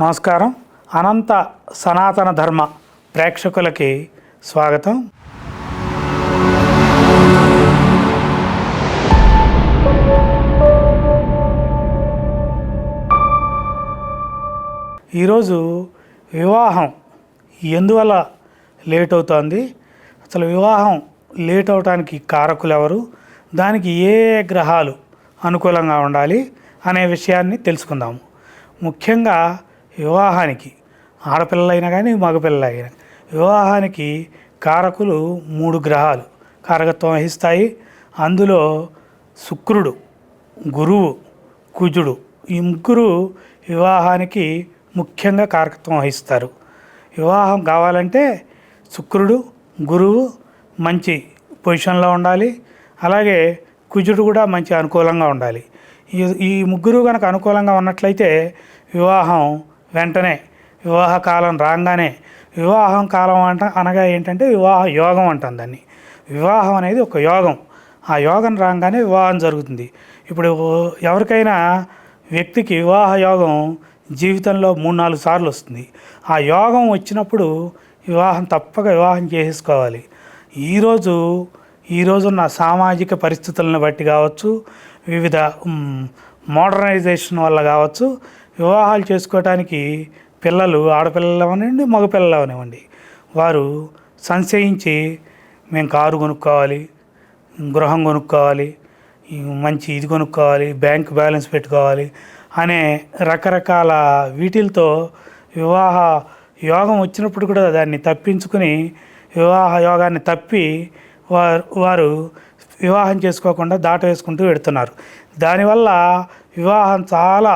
నమస్కారం. అనంత సనాతన ధర్మ ప్రేక్షకులకి స్వాగతం. ఈరోజు వివాహం ఎందువల్ల లేట్ అవుతోంది? అసలు వివాహం లేట్ అవడానికి కారకులు ఎవరు? దానికి ఏ ఏ గ్రహాలు అనుకూలంగా ఉండాలి? అనే విషయాన్ని తెలుసుకుందాము. ముఖ్యంగా వివాహానికి ఆడపిల్లలైనా కానీ మగపిల్లలైనా వివాహానికి కారకులు మూడు గ్రహాలు. కారకత్వం వహిస్తాయి. అందులో శుక్రుడు గురువు కుజుడు. ఈ ముగ్గురు వివాహానికి ముఖ్యంగా కారకత్వం వహిస్తారు. వివాహం కావాలంటే శుక్రుడు గురువు మంచి పొజిషన్లో ఉండాలి. అలాగే కుజుడు కూడా మంచి అనుకూలంగా ఉండాలి. ఈ ఈ ముగ్గురు కనుక అనుకూలంగా ఉన్నట్లయితే వివాహం వెంటనే వివాహ కాలం రాగానే వివాహం కాలం అంట అనగా ఏంటంటే వివాహ యోగం అంటాం దాన్ని. వివాహం అనేది ఒక యోగం. ఆ యోగం రాగానే వివాహం జరుగుతుంది. ఇప్పుడు ఎవరికైనా వ్యక్తికి వివాహ యోగం జీవితంలో మూడు నాలుగు సార్లు వస్తుంది. ఆ యోగం వచ్చినప్పుడు వివాహం తప్పక వివాహం చేసేసుకోవాలి. ఈరోజు ఈరోజున్న సామాజిక పరిస్థితులను బట్టి కావచ్చు వివిధ మోడర్నైజేషన్ వల్ల కావచ్చు వివాహాలు చేసుకోవటానికి పిల్లలు ఆడపిల్లలు అవనివ్వండి మగపిల్లలు అవనివ్వండి వారు సంశయించి మేము కారు కొనుక్కోవాలి గృహం కొనుక్కోవాలి మంచి ఇది కొనుక్కోవాలి బ్యాంక్ బ్యాలెన్స్ పెట్టుకోవాలి అనే రకరకాల వీటిలతో వివాహ యోగం వచ్చినప్పుడు కూడా దాన్ని తప్పించుకుని వివాహ యోగాన్ని తప్పి వారు వారు వివాహం చేసుకోకుండా దాట వేసుకుంటూ పెడుతున్నారు దానివల్ల వివాహం చాలా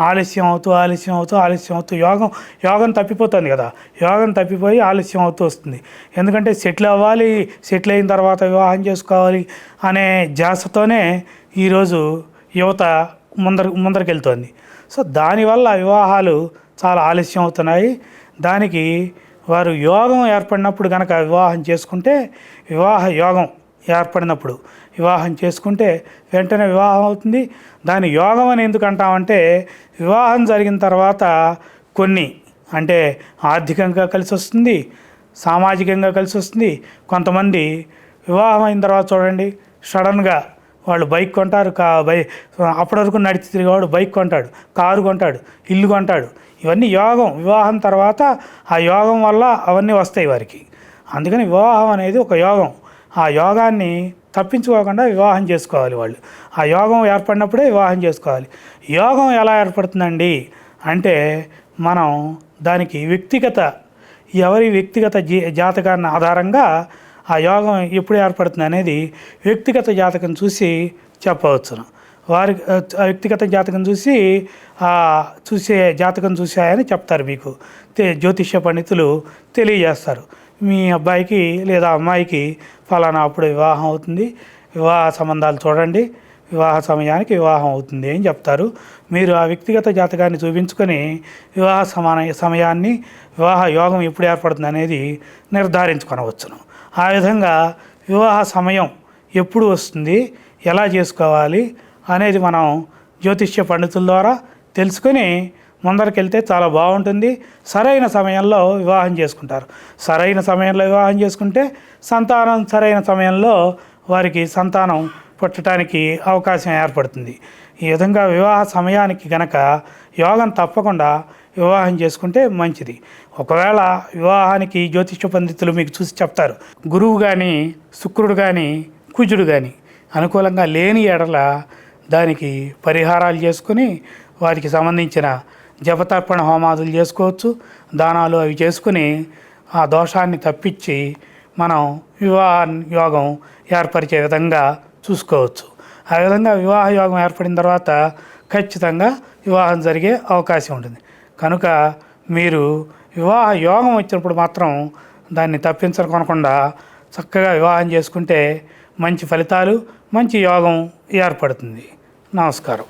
ఆలస్యం అవుతూ ఆలస్యం అవుతూ ఆలస్యం అవుతూ యోగం యోగం తప్పిపోతుంది కదా. యోగం తప్పిపోయి ఆలస్యం అవుతూ వస్తుంది. ఎందుకంటే సెటిల్ అవ్వాలి సెటిల్ అయిన తర్వాత వివాహం చేసుకోవాలి అనే జాసతోనే ఈరోజు యువత ముందర ముందరకెళ్తోంది. సో దానివల్ల వివాహాలు చాలా ఆలస్యం అవుతున్నాయి. దానికి వారు యోగం ఏర్పడినప్పుడు కనుక వివాహం చేసుకుంటే వివాహ యోగం ఏర్పడినప్పుడు వివాహం చేసుకుంటే వెంటనే వివాహం అవుతుంది. దాని యోగం అని ఎందుకు అంటామంటే వివాహం జరిగిన తర్వాత కొన్ని అంటే ఆర్థికంగా కలిసి వస్తుంది సామాజికంగా కలిసి వస్తుంది. కొంతమంది వివాహం అయిన తర్వాత చూడండి సడన్గా వాళ్ళు బైక్ కొంటారు కా బై అప్పటి వరకు నడిచి తిరిగేవాడు బైక్ కొంటాడు కారు కొంటాడు ఇల్లు కొంటాడు. ఇవన్నీ యోగం. వివాహం తర్వాత ఆ యోగం వల్ల అవన్నీ వస్తాయి వారికి. అందుకని వివాహం అనేది ఒక యోగం. ఆ యోగాన్ని తప్పించుకోకుండా వివాహం చేసుకోవాలి వాళ్ళు. ఆ యోగం ఏర్పడినప్పుడే వివాహం చేసుకోవాలి. యోగం ఎలా ఏర్పడుతుందండి అంటే మనం దానికి వ్యక్తిగత ఎవరి వ్యక్తిగత జీ జాతకాన్ని ఆధారంగా ఆ యోగం ఎప్పుడు ఏర్పడుతుంది అనేది వ్యక్తిగత జాతకం చూసి చెప్పవచ్చును. వారి వ్యక్తిగత జాతకం చూసి చూసే జాతకం చూసాయని చెప్తారు మీకు. జ్యోతిష్య పండితులు తెలియజేస్తారు. మీ అబ్బాయికి లేదా అమ్మాయికి ఫలానా అప్పుడు వివాహం అవుతుంది. వివాహ సంబంధాలు చూడండి. వివాహ సమయానికి వివాహం అవుతుంది అని చెప్తారు. మీరు ఆ వ్యక్తిగత జాతకాన్ని చూపించుకొని వివాహ సమాన సమయాన్ని వివాహ యోగం ఎప్పుడు ఏర్పడుతుంది అనేది నిర్ధారించుకొనవచ్చును. ఆ విధంగా వివాహ సమయం ఎప్పుడు వస్తుంది ఎలా చేసుకోవాలి అనేది మనం జ్యోతిష్య పండితుల ద్వారా తెలుసుకొని ముందరికెళ్తే చాలా బాగుంటుంది. సరైన సమయంలో వివాహం చేసుకుంటారు. సరైన సమయంలో వివాహం చేసుకుంటే సంతానం సరైన సమయంలో వారికి సంతానం పుట్టడానికి అవకాశం ఏర్పడుతుంది. ఈ విధంగా వివాహ సమయానికి గనక యోగం తప్పకుండా వివాహం చేసుకుంటే మంచిది. ఒకవేళ వివాహానికి జ్యోతిష్య పండితులు మీకు చూసి చెప్తారు గురువు కానీ శుక్రుడు కానీ కుజుడు కానీ అనుకూలంగా లేని ఎడల దానికి పరిహారాలు చేసుకుని వారికి సంబంధించిన జపతర్పణ హోమాదులు చేసుకోవచ్చు. దానాలు అవి చేసుకుని ఆ దోషాన్ని తప్పించి మనం వివాహ యోగం ఏర్పరిచే విధంగా చూసుకోవచ్చు. ఆ విధంగా వివాహ యోగం ఏర్పడిన తర్వాత ఖచ్చితంగా వివాహం జరిగే అవకాశం ఉంటుంది. కనుక మీరు వివాహ యోగం వచ్చినప్పుడు మాత్రం దాన్ని తప్పించకొనకుండా చక్కగా వివాహం చేసుకుంటే మంచి ఫలితాలు మంచి యోగం ఏర్పడుతుంది. నమస్కారం.